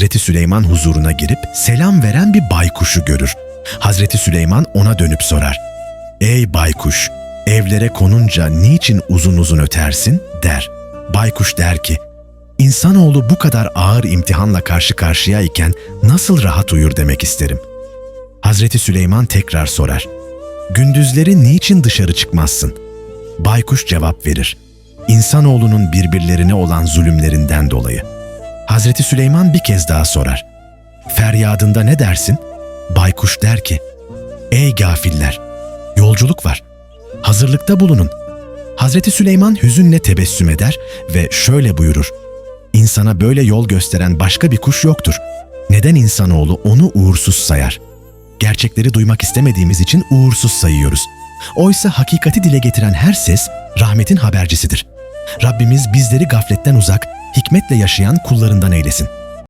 Hazreti Süleyman huzuruna girip selam veren bir baykuşu görür. Hazreti Süleyman ona dönüp sorar. Ey baykuş, evlere konunca niçin uzun uzun ötersin der. Baykuş der ki, İnsanoğlu bu kadar ağır imtihanla karşı karşıya iken nasıl rahat uyur demek isterim. Hazreti Süleyman tekrar sorar. Gündüzleri niçin dışarı çıkmazsın? Baykuş cevap verir. İnsanoğlunun birbirlerine olan zulümlerinden dolayı. Hazreti Süleyman bir kez daha sorar. Feryadında ne dersin? Baykuş der ki, Ey gafiller! Yolculuk var. Hazırlıkta bulunun. Hazreti Süleyman hüzünle tebessüm eder ve şöyle buyurur. İnsana böyle yol gösteren başka bir kuş yoktur. Neden insanoğlu onu uğursuz sayar? Gerçekleri duymak istemediğimiz için uğursuz sayıyoruz. Oysa hakikati dile getiren her ses rahmetin habercisidir. Rabbimiz bizleri gafletten uzak, hikmetle yaşayan kullarından eylesin.